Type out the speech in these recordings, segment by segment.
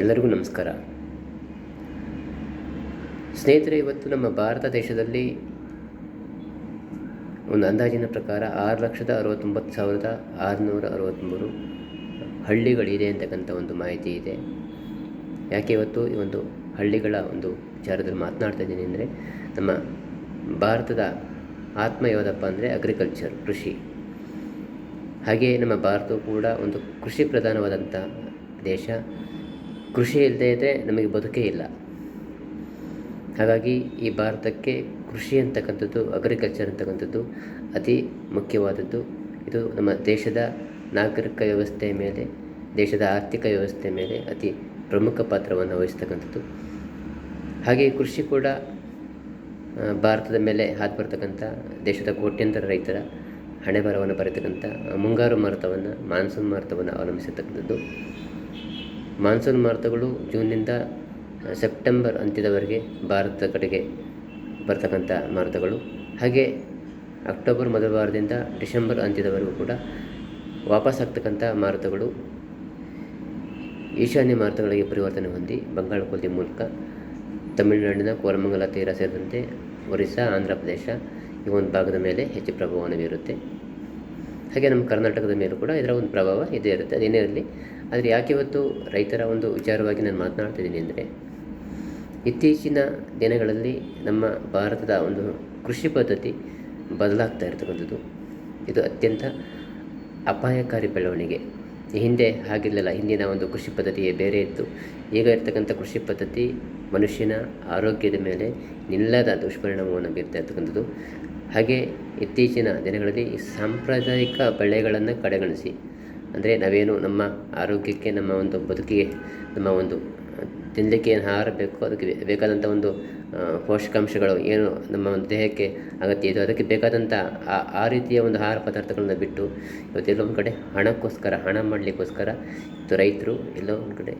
ಎಲ್ಲರಿಗೂ ನಮಸ್ಕಾರ. ಸ್ನೇಹಿತರೆ, ಇವತ್ತು ನಮ್ಮ ಭಾರತ ದೇಶದಲ್ಲಿ ಒಂದು ಅಂದಾಜಿನ ಪ್ರಕಾರ ಆರು ಲಕ್ಷದ ಅರವತ್ತೊಂಬತ್ತು ಸಾವಿರದ ಆರುನೂರ ಅರವತ್ತ್ಮೂರು ಹಳ್ಳಿಗಳಿದೆ ಅಂತಕ್ಕಂಥ ಒಂದು ಮಾಹಿತಿ ಇದೆ. ಯಾಕೆ ಇವತ್ತು ಈ ಒಂದು ಹಳ್ಳಿಗಳ ಒಂದು ವಿಚಾರದಲ್ಲಿ ಮಾತನಾಡ್ತಾ ಇದ್ದೀನಿ ಅಂದರೆ, ನಮ್ಮ ಭಾರತದ ಆತ್ಮ ಯಾವುದಪ್ಪ ಅಂದರೆ ಅಗ್ರಿಕಲ್ಚರ್ ಕೃಷಿ. ಹಾಗೆ ನಮ್ಮ ಭಾರತವು ಕೂಡ ಒಂದು ಕೃಷಿ ಪ್ರಧಾನವಾದಂಥ ದೇಶ. ಕೃಷಿ ಇಲ್ಲದೆ ಇದ್ದರೆ ನಮಗೆ ಬದುಕೇ ಇಲ್ಲ. ಹಾಗಾಗಿ ಈ ಭಾರತಕ್ಕೆ ಕೃಷಿ ಅಂತಕ್ಕಂಥದ್ದು ಅಗ್ರಿಕಲ್ಚರ್ ಅಂತಕ್ಕಂಥದ್ದು ಅತಿ ಮುಖ್ಯವಾದದ್ದು. ಇದು ನಮ್ಮ ದೇಶದ ನಾಗರಿಕ ವ್ಯವಸ್ಥೆಯ ಮೇಲೆ, ದೇಶದ ಆರ್ಥಿಕ ವ್ಯವಸ್ಥೆ ಮೇಲೆ ಅತಿ ಪ್ರಮುಖ ಪಾತ್ರವನ್ನು ವಹಿಸ್ತಕ್ಕಂಥದ್ದು. ಹಾಗೆ ಕೃಷಿ ಕೂಡ ಭಾರತದ ಮೇಲೆ ಹಾದು ಬರ್ತಕ್ಕಂಥ ದೇಶದ ಕೋಟ್ಯಂತರ ರೈತರ ಹಣೆ ಬರವನ್ನು ಬರೆತಕ್ಕಂಥ ಮುಂಗಾರು ಮಾರುತವನ್ನು, ಮಾನ್ಸೂನ್ ಮಾರುತವನ್ನು ಅವಲಂಬಿಸಿರ್ತಕ್ಕಂಥದ್ದು. ಮಾನ್ಸೂನ್ ಮಾರುತಗಳು ಜೂನ್ನಿಂದ ಸೆಪ್ಟೆಂಬರ್ ಅಂತ್ಯದವರೆಗೆ ಭಾರತದ ಕಡೆಗೆ ಬರ್ತಕ್ಕಂಥ ಮಾರುತಗಳು. ಹಾಗೆ ಅಕ್ಟೋಬರ್ ಮೊದಲ ವಾರದಿಂದ ಡಿಸೆಂಬರ್ ಅಂತ್ಯದವರೆಗೂ ಕೂಡ ವಾಪಸ್ ಆಗ್ತಕ್ಕಂಥ ಮಾರುತಗಳು ಈಶಾನ್ಯ ಮಾರುತಗಳಿಗೆ ಪರಿವರ್ತನೆ ಹೊಂದಿ ಬಂಗಾಳ ಕೊಲ್ಲಿ ಮೂಲಕ ತಮಿಳುನಾಡಿನ ಕೋರಮಂಗಲ, ತೀರ ಸೇರಿದಂತೆ ಒರಿಸ್ಸಾ, ಆಂಧ್ರ ಪ್ರದೇಶ ಈ ಒಂದು ಭಾಗದ ಮೇಲೆ ಹೆಚ್ಚು ಪ್ರಭಾವವನ್ನು ಬೀರುತ್ತೆ. ಹಾಗೆ ನಮ್ಮ ಕರ್ನಾಟಕದ ಮೇಲೂ ಕೂಡ ಇದರ ಒಂದು ಪ್ರಭಾವ ಇದೇ ಇರುತ್ತೆ. ಅದೇನೇ ಇರಲಿ, ಆದರೆ ಯಾಕೆ ಇವತ್ತು ರೈತರ ಒಂದು ವಿಚಾರವಾಗಿ ನಾನು ಮಾತನಾಡ್ತಿದ್ದೀನಿ ಅಂದರೆ, ಇತ್ತೀಚಿನ ದಿನಗಳಲ್ಲಿ ನಮ್ಮ ಭಾರತದ ಒಂದು ಕೃಷಿ ಪದ್ಧತಿ ಬದಲಾಗ್ತಾ ಇರ್ತಕ್ಕಂಥದ್ದು. ಇದು ಅತ್ಯಂತ ಅಪಾಯಕಾರಿ ಬೆಳವಣಿಗೆ. ಹಿಂದೆ ಹಾಗಿರಲಿಲ್ಲ. ಹಿಂದಿನ ಒಂದು ಕೃಷಿ ಪದ್ಧತಿಯೇ ಬೇರೆ ಇತ್ತು. ಈಗ ಇರ್ತಕ್ಕಂಥ ಕೃಷಿ ಪದ್ಧತಿ ಮನುಷ್ಯನ ಆರೋಗ್ಯದ ಮೇಲೆ ನಿಲ್ಲದ ದುಷ್ಪರಿಣಾಮವನ್ನು ಬೀರ್ತಾ ಇರ್ತಕ್ಕಂಥದ್ದು. ಹಾಗೆ ಇತ್ತೀಚಿನ ದಿನಗಳಲ್ಲಿ ಸಾಂಪ್ರದಾಯಿಕ ಬೆಳೆಗಳನ್ನು ಕಡೆಗಣಿಸಿ. ಅಂದರೆ ನಾವೇನು ನಮ್ಮ ಆರೋಗ್ಯಕ್ಕೆ, ನಮ್ಮ ಒಂದು ಬದುಕಿಗೆ, ನಮ್ಮ ಒಂದು ತಿನ್ನಲಿಕ್ಕೆ ಏನು ಆಹಾರ ಬೇಕೋ ಅದಕ್ಕೆ ಬೇಕಾದಂಥ ಒಂದು ಪೋಷಕಾಂಶಗಳು ಏನು ನಮ್ಮ ಒಂದು ದೇಹಕ್ಕೆ ಅಗತ್ಯ ಇದೆ ಅದಕ್ಕೆ ಬೇಕಾದಂಥ ಆ ಆ ರೀತಿಯ ಒಂದು ಆಹಾರ ಪದಾರ್ಥಗಳನ್ನ ಬಿಟ್ಟು ಇವತ್ತು ಎಲ್ಲೋ ಒಂದು ಕಡೆ ಹಣಕ್ಕೋಸ್ಕರ, ಹಣ ಮಾಡಲಿಕ್ಕೋಸ್ಕರ ಇವತ್ತು ರೈತರು ಎಲ್ಲೋ ಒಂದು ಕಡೆ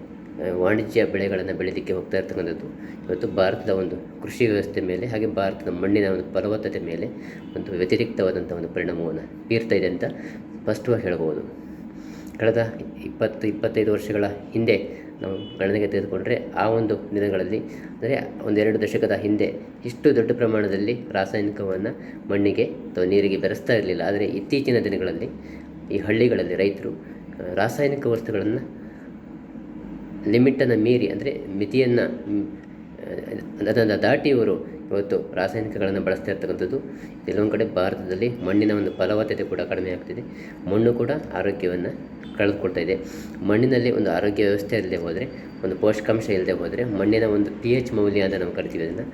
ವಾಣಿಜ್ಯ ಬೆಳೆಗಳನ್ನು ಬೆಳೀಲಿಕ್ಕೆ ಹೋಗ್ತಾ ಇರ್ತಕ್ಕಂಥದ್ದು. ಇವತ್ತು ಭಾರತದ ಒಂದು ಕೃಷಿ ವ್ಯವಸ್ಥೆ ಮೇಲೆ ಹಾಗೆ ಭಾರತದ ಮಣ್ಣಿನ ಒಂದು ಫಲವತ್ತತೆ ಮೇಲೆ ಒಂದು ವ್ಯತಿರಿಕ್ತವಾದಂಥ ಒಂದು ಪರಿಣಾಮವನ್ನು ಬೀರ್ತಾ ಇದೆ ಅಂತ ಸ್ಪಷ್ಟವಾಗಿ ಹೇಳ್ಬೋದು. ಕಳೆದ ಇಪ್ಪತ್ತು, ಇಪ್ಪತ್ತೈದು ವರ್ಷಗಳ ಹಿಂದೆ ನಾವು ಗಣನೆಗೆ ತೆಗೆದುಕೊಂಡರೆ ಆ ಒಂದು ದಿನಗಳಲ್ಲಿ, ಅಂದರೆ ಒಂದೆರಡು ದಶಕದ ಹಿಂದೆ ಇಷ್ಟು ದೊಡ್ಡ ಪ್ರಮಾಣದಲ್ಲಿ ರಾಸಾಯನಿಕವನ್ನು ಮಣ್ಣಿಗೆ ಅಥವಾ ನೀರಿಗೆ ಬೆರೆಸ್ತಾ ಇರಲಿಲ್ಲ. ಆದರೆ ಇತ್ತೀಚಿನ ದಿನಗಳಲ್ಲಿ ಈ ಹಳ್ಳಿಗಳಲ್ಲಿ ರೈತರು ರಾಸಾಯನಿಕ ವಸ್ತುಗಳನ್ನು ಲಿಮಿಟನ್ನು ಮೀರಿ, ಅಂದರೆ ಮಿತಿಯನ್ನು ಅದನ್ನು ದಾಟಿ ಇವರು ಇವತ್ತು ರಾಸಾಯನಿಕಗಳನ್ನು ಬಳಸ್ತಾ ಇರ್ತಕ್ಕಂಥದ್ದು. ಕೆಲವೊಂದು ಕಡೆ ಭಾರತದಲ್ಲಿ ಮಣ್ಣಿನ ಒಂದು ಫಲವತ್ತತೆ ಕೂಡ ಕಡಿಮೆ ಆಗ್ತಿದೆ. ಮಣ್ಣು ಕೂಡ ಆರೋಗ್ಯವನ್ನು ಕಳೆದುಕೊಳ್ತಾ ಇದೆ ಮಣ್ಣಿನಲ್ಲಿ ಒಂದು ಆರೋಗ್ಯ ವ್ಯವಸ್ಥೆ ಇಲ್ಲದೆ ಹೋದರೆ, ಒಂದು ಪೋಷಕಾಂಶ ಇಲ್ಲದೆ ಹೋದರೆ, ಮಣ್ಣಿನ ಒಂದು ಪಿ ಎಚ್ ಮೌಲ್ಯ ಅಂತ ನಾವು ಕರಿತೀವಿ ಅದನ್ನು,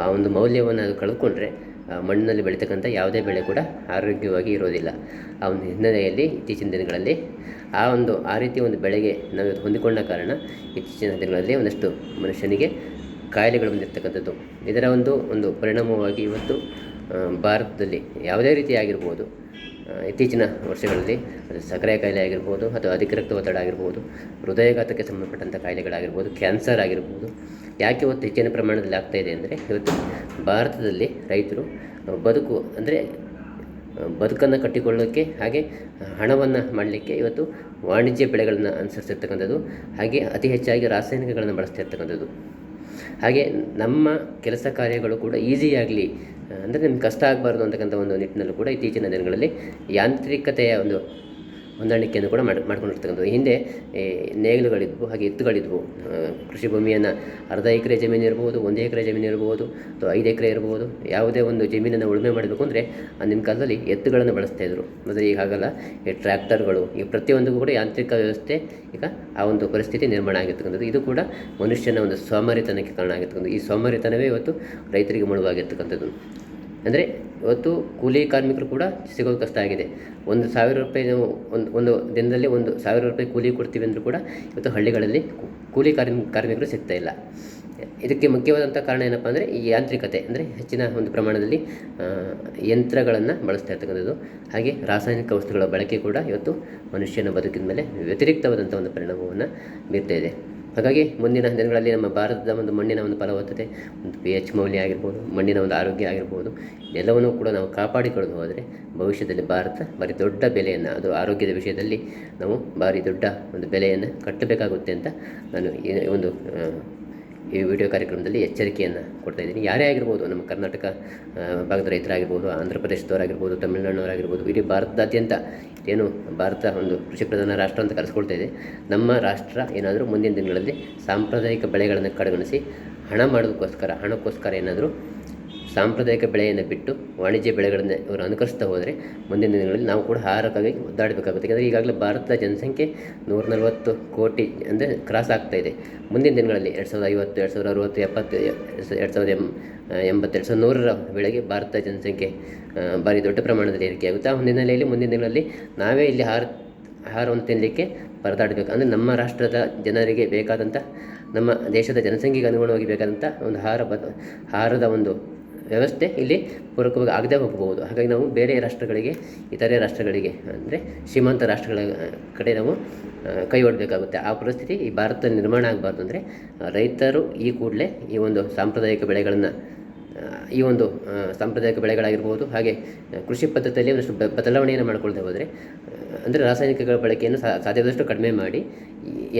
ಆ ಒಂದು ಮೌಲ್ಯವನ್ನು ಅದು ಕಳ್ಕೊಂಡ್ರೆ ಆ ಮಣ್ಣಿನಲ್ಲಿ ಬೆಳೀತಕ್ಕಂಥ ಯಾವುದೇ ಬೆಳೆ ಕೂಡ ಆರೋಗ್ಯವಾಗಿ ಇರೋದಿಲ್ಲ. ಆ ಒಂದು ಹಿನ್ನೆಲೆಯಲ್ಲಿ ಇತ್ತೀಚಿನ ದಿನಗಳಲ್ಲಿ ಆ ಒಂದು, ಆ ರೀತಿಯ ಒಂದು ಬೆಳೆಗೆ ನಾವು ಹೊಂದಿಕೊಂಡ ಕಾರಣ, ಇತ್ತೀಚಿನ ದಿನಗಳಲ್ಲಿ ಒಂದಷ್ಟು ಮನುಷ್ಯನಿಗೆ ಕಾಯಿಲೆಗಳು ಬಂದಿರತಕ್ಕಂಥದ್ದು. ಇದರ ಒಂದು ಒಂದು ಪರಿಣಾಮವಾಗಿ ಇವತ್ತು ಭಾರತದಲ್ಲಿ ಯಾವುದೇ ರೀತಿ ಆಗಿರ್ಬೋದು ಇತ್ತೀಚಿನ ವರ್ಷಗಳಲ್ಲಿ ಅದು ಸಕ್ಕರೆ ಕಾಯಿಲೆ ಆಗಿರ್ಬೋದು ಅಥವಾ ಅಧಿಕ ರಕ್ತ ಒತ್ತಡ ಆಗಿರ್ಬೋದು, ಹೃದಯಘಾತಕ್ಕೆ ಸಂಬಂಧಪಟ್ಟಂಥ ಕಾಯಿಲೆಗಳಾಗಿರ್ಬೋದು, ಕ್ಯಾನ್ಸರ್ ಆಗಿರ್ಬೋದು, ಯಾಕೆ ಇವತ್ತು ಹೆಚ್ಚಿನ ಪ್ರಮಾಣದಲ್ಲಿ ಆಗ್ತಾ ಇದೆ ಅಂದರೆ ಇವತ್ತು ಭಾರತದಲ್ಲಿ ರೈತರು ಬದುಕು ಅಂದರೆ, ಬದುಕನ್ನು ಕಟ್ಟಿಕೊಳ್ಳೋಕ್ಕೆ ಹಾಗೆ ಹಣವನ್ನು ಮಾಡಲಿಕ್ಕೆ ಇವತ್ತು ವಾಣಿಜ್ಯ ಬೆಳೆಗಳನ್ನು ಅನುಸರಿಸಿರ್ತಕ್ಕಂಥದ್ದು, ಹಾಗೆ ಅತಿ ಹೆಚ್ಚಾಗಿ ರಾಸಾಯನಿಕಗಳನ್ನು ಬಳಸ್ತಾ ಇರ್ತಕ್ಕಂಥದ್ದು ಹಾಗೆ ನಮ್ಮ ಕೆಲಸ ಕಾರ್ಯಗಳು ಕೂಡ ಈಸಿಯಾಗಲಿ ಅಂದರೆ ನಿಮ್ಗೆ ಕಷ್ಟ ಆಗಬಾರ್ದು ಅಂತಕ್ಕಂಥ ಒಂದು ನಿಟ್ಟಿನಲ್ಲೂ ಕೂಡ ಇತ್ತೀಚಿನ ದಿನಗಳಲ್ಲಿ ಯಾಂತ್ರಿಕತೆಯ ಒಂದು ಹೊಂದಾಣಿಕೆಯನ್ನು ಕೂಡ ಮಾಡಿ, ಮಾಡ್ಕೊಂಡಿರ್ತಕ್ಕಂಥದ್ದು. ಹಿಂದೆ ನೇಗಿಲುಗಳಿದ್ವು, ಹಾಗೆ ಎತ್ತುಗಳಿದ್ವು. ಕೃಷಿ ಭೂಮಿಯನ್ನು ಅರ್ಧ ಎಕರೆ ಜಮೀನು ಇರ್ಬೋದು, ಒಂದು ಎಕರೆ ಜಮೀನು ಇರ್ಬೋದು, ಅಥವಾ ಐದು ಎಕರೆ ಇರ್ಬೋದು, ಯಾವುದೇ ಒಂದು ಜಮೀನನ್ನು ಉಳುಮೆ ಮಾಡಬೇಕು ಅಂದರೆ ಅಂದಿನ ಕಾಲದಲ್ಲಿ ಎತ್ತುಗಳನ್ನು ಬಳಸ್ತಾ ಇದ್ರು. ಮತ್ತು ಈಗ ಹಾಗಲ್ಲ. ಈ ಟ್ರ್ಯಾಕ್ಟರ್ಗಳು, ಈ ಪ್ರತಿಯೊಂದಕ್ಕೂ ಕೂಡ ಯಾಂತ್ರಿಕ ವ್ಯವಸ್ಥೆ, ಈಗ ಆ ಒಂದು ಪರಿಸ್ಥಿತಿ ನಿರ್ಮಾಣ ಆಗಿರ್ತಕ್ಕಂಥದ್ದು. ಇದು ಕೂಡ ಮನುಷ್ಯನ ಒಂದು ಸೋಮಾರಿತನಕ್ಕೆ ಕಾರಣ ಆಗಿರ್ತಕ್ಕಂಥದ್ದು. ಈ ಸೋಮಾರಿತನವೇ ಇವತ್ತು ರೈತರಿಗೆ ಮುಳುವಾಗಿರ್ತಕ್ಕಂಥದ್ದು ಅಂದರೆ ಇವತ್ತು ಕೂಲಿ ಕಾರ್ಮಿಕರು ಕೂಡ ಸಿಗೋದು ಕಷ್ಟ ಆಗಿದೆ. ಒಂದು ಸಾವಿರ ರೂಪಾಯಿ ನಾವು ಒಂದು ಒಂದು ದಿನದಲ್ಲಿ ಒಂದು ಸಾವಿರ ರೂಪಾಯಿ ಕೂಲಿ ಕೊಡ್ತೀವಿ ಅಂದರೂ ಕೂಡ ಇವತ್ತು ಹಳ್ಳಿಗಳಲ್ಲಿ ಕೂಲಿ ಕಾರ್ಮಿ, ಕಾರ್ಮಿಕರು ಸಿಗ್ತಾ ಇಲ್ಲ. ಇದಕ್ಕೆ ಮುಖ್ಯವಾದಂಥ ಕಾರಣ ಏನಪ್ಪ ಅಂದರೆ ಈ ಯಾಂತ್ರಿಕತೆ, ಅಂದರೆ ಹೆಚ್ಚಿನ ಒಂದು ಪ್ರಮಾಣದಲ್ಲಿ ಯಂತ್ರಗಳನ್ನು ಬಳಸ್ತಾ ಇರ್ತಕ್ಕಂಥದ್ದು. ಹಾಗೆ ರಾಸಾಯನಿಕ ವಸ್ತುಗಳ ಬಳಕೆ ಕೂಡ ಇವತ್ತು ಮನುಷ್ಯನ ಬದುಕಿನ ಮೇಲೆ ವ್ಯತಿರಿಕ್ತವಾದಂಥ ಒಂದು ಪರಿಣಾಮವನ್ನು ಬೀರ್ತಾ ಇದೆ. ಹಾಗಾಗಿ ಮುಂದಿನ ದಿನಗಳಲ್ಲಿ ನಮ್ಮ ಭಾರತದ ಒಂದು ಮಣ್ಣಿನ ಒಂದು ಫಲವತ್ತತೆ, ಒಂದು ಪಿ ಎಚ್ ಮೌಲ್ಯ ಆಗಿರ್ಬೋದು, ಮಣ್ಣಿನ ಒಂದು ಆರೋಗ್ಯ ಆಗಿರ್ಬೋದು, ಎಲ್ಲವನ್ನೂ ಕೂಡ ನಾವು ಕಾಪಾಡಿಕೊಳ್ಳೋದು ಹೋದರೆ ಭವಿಷ್ಯದಲ್ಲಿ ಭಾರತ ಭಾರಿ ದೊಡ್ಡ ಬೆಲೆಯನ್ನು, ಅದು ಆರೋಗ್ಯದ ವಿಷಯದಲ್ಲಿ ನಾವು ಭಾರಿ ದೊಡ್ಡ ಒಂದು ಬೆಲೆಯನ್ನು ಕಟ್ಟಬೇಕಾಗುತ್ತೆ ಅಂತ ನಾನು ಈ ಒಂದು ಈ ವಿಡಿಯೋ ಕಾರ್ಯಕ್ರಮದಲ್ಲಿ ಎಚ್ಚರಿಕೆಯನ್ನು ಕೊಡ್ತಾ ಇದ್ದೀನಿ. ಯಾರೇ ಆಗಿರ್ಬೋದು, ನಮ್ಮ ಕರ್ನಾಟಕ ಭಾಗದ ರೈತರಾಗಿರ್ಬೋದು ಆಂಧ್ರ ಪ್ರದೇಶದವರಾಗಿರ್ಬೋದು ತಮಿಳುನಾಡಿನವರಾಗಿರ್ಬೋದು, ಇಡೀ ಭಾರತದಾದ್ಯಂತ ಏನು ಭಾರತ ಒಂದು ಕೃಷಿ ಪ್ರಧಾನ ರಾಷ್ಟ್ರ ಅಂತ ಕರೆಸ್ಕೊಳ್ತಾ ಇದೆ. ನಮ್ಮ ರಾಷ್ಟ್ರ ಏನಾದರೂ ಮುಂದಿನ ದಿನಗಳಲ್ಲಿ ಸಾಂಪ್ರದಾಯಿಕ ಬೆಳೆಗಳನ್ನು ಕಡೆಗಣಿಸಿ ಹಣ ಮಾಡೋದಕ್ಕೋಸ್ಕರ, ಹಣಕ್ಕೋಸ್ಕರ ಏನಾದರೂ ಸಾಂಪ್ರದಾಯಿಕ ಬೆಳೆಯನ್ನು ಬಿಟ್ಟು ವಾಣಿಜ್ಯ ಬೆಳೆಗಳನ್ನು ಅವರು ಅನುಕರಿಸ್ತಾ ಹೋದರೆ ಮುಂದಿನ ದಿನಗಳಲ್ಲಿ ನಾವು ಕೂಡ ಆಹಾರಕ್ಕಾಗಿ ಒದ್ದಾಡಬೇಕಾಗುತ್ತೆ. ಯಾಕಂದರೆ ಈಗಾಗಲೇ ಭಾರತದ ಜನಸಂಖ್ಯೆ ನೂರ ನಲವತ್ತು ಕೋಟಿ ಅಂದರೆ ಕ್ರಾಸ್ ಆಗ್ತಾ ಇದೆ. ಮುಂದಿನ ದಿನಗಳಲ್ಲಿ ಎರಡು ಸಾವಿರದ ಐವತ್ತು, ಎರಡು ಸಾವಿರದ ಅರುವತ್ತು, ಎಪ್ಪತ್ತು, ಎರಡು ಸಾವಿರದ ಎಂ ಎಂಬತ್ತೆರಡು ಸಾವಿರದ ನೂರರ ವೇಳೆಗೆ ಭಾರತದ ಜನಸಂಖ್ಯೆ ಭಾರಿ ದೊಡ್ಡ ಪ್ರಮಾಣದಲ್ಲಿ ಏರಿಕೆಯಾಗುತ್ತೆ ಆ ಹಿನ್ನೆಲೆಯಲ್ಲಿ ಮುಂದಿನ ದಿನಗಳಲ್ಲಿ ನಾವೇ ಇಲ್ಲಿ ಆಹಾರ, ಆಹಾರವನ್ನು ತಿನ್ನಲಿಕ್ಕೆ ಪರದಾಡಬೇಕು. ಅಂದರೆ ನಮ್ಮ ರಾಷ್ಟ್ರದ ಜನರಿಗೆ ಬೇಕಾದಂಥ, ನಮ್ಮ ದೇಶದ ಜನಸಂಖ್ಯೆಗೆ ಅನುಗುಣವಾಗಿ ಬೇಕಾದಂಥ ಒಂದು ಆಹಾರ ಆಹಾರದ ಒಂದು ವ್ಯವಸ್ಥೆ ಇಲ್ಲಿ ಪೂರಕವಾಗಿ ಆಗದೆ ಹೋಗಬಹುದು. ಹಾಗಾಗಿ ನಾವು ಬೇರೆ ರಾಷ್ಟ್ರಗಳಿಗೆ, ಇತರೆ ರಾಷ್ಟ್ರಗಳಿಗೆ ಅಂದರೆ ಶ್ರೀಮಂತ ರಾಷ್ಟ್ರಗಳ ಕಡೆ ನಾವು ಕೈ ಒಡಬೇಕಾಗುತ್ತೆ. ಆ ಪರಿಸ್ಥಿತಿ ಈ ಭಾರತ ನಿರ್ಮಾಣ ಆಗಬಾರ್ದು ಅಂದರೆ ರೈತರು ಈ ಕೂಡಲೇ ಈ ಒಂದು ಸಾಂಪ್ರದಾಯಿಕ ಬೆಳೆಗಳನ್ನು ಈ ಒಂದು ಸಾಂಪ್ರದಾಯಿಕ ಬೆಳೆಗಳಾಗಿರ್ಬೋದು, ಹಾಗೆ ಕೃಷಿ ಪದ್ಧತಿಯಲ್ಲಿ ಒಂದಷ್ಟು ಬದಲಾವಣೆಯನ್ನು ಮಾಡಿಕೊಳ್ತಾ ಹೋದರೆ ಅಂದರೆ ರಾಸಾಯನಿಕಗಳ ಬಳಕೆಯನ್ನು ಸಾಧ್ಯವಾದಷ್ಟು ಕಡಿಮೆ ಮಾಡಿ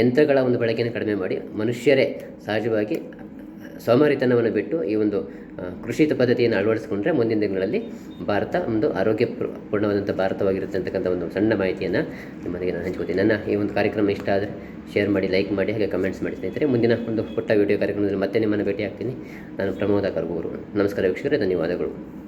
ಯಂತ್ರಗಳ ಒಂದು ಬಳಕೆಯನ್ನು ಕಡಿಮೆ ಮಾಡಿ ಮನುಷ್ಯರೇ ಸಹಜವಾಗಿ ಸೋಮಾರಿತನವನ್ನು ಬಿಟ್ಟು ಈ ಒಂದು ಕೃಷಿ ಪದ್ಧತಿಯನ್ನು ಅಳವಡಿಸಿಕೊಂಡ್ರೆ ಮುಂದಿನ ದಿನಗಳಲ್ಲಿ ಭಾರತ ಒಂದು ಆರೋಗ್ಯ ಪೂರ್- ಪೂರ್ಣವಾದಂಥ ಭಾರತವಾಗಿರುತ್ತೆ ಅಂತಕ್ಕಂಥ ಒಂದು ಸಣ್ಣ ಮಾಹಿತಿಯನ್ನು ನಿಮ್ಮೊಂದಿಗೆ ನಾನು ಹಂಚ್ಕೋತೀನಿ ನನ್ನ ಈ ಒಂದು ಕಾರ್ಯಕ್ರಮ ಇಷ್ಟ ಆದರೆ ಶೇರ್ ಮಾಡಿ, ಲೈಕ್ ಮಾಡಿ, ಹಾಗೆ ಕಮೆಂಟ್ಸ್ ಮಾಡಿ ಸ್ನೇಹಿತರೆ. ಮುಂದಿನ ಒಂದು ಪುಟ್ಟ ವಿಡಿಯೋ ಕಾರ್ಯಕ್ರಮದಲ್ಲಿ ಮತ್ತೆ ನಿಮ್ಮನ್ನು ಭೇಟಿ ಆಗ್ತೀನಿ ನಾನು ಪ್ರಮೋದ ಕರ್ಗೂರು. ನಮಸ್ಕಾರ ವೀಕ್ಷಕರೇ, ಧನ್ಯವಾದಗಳು.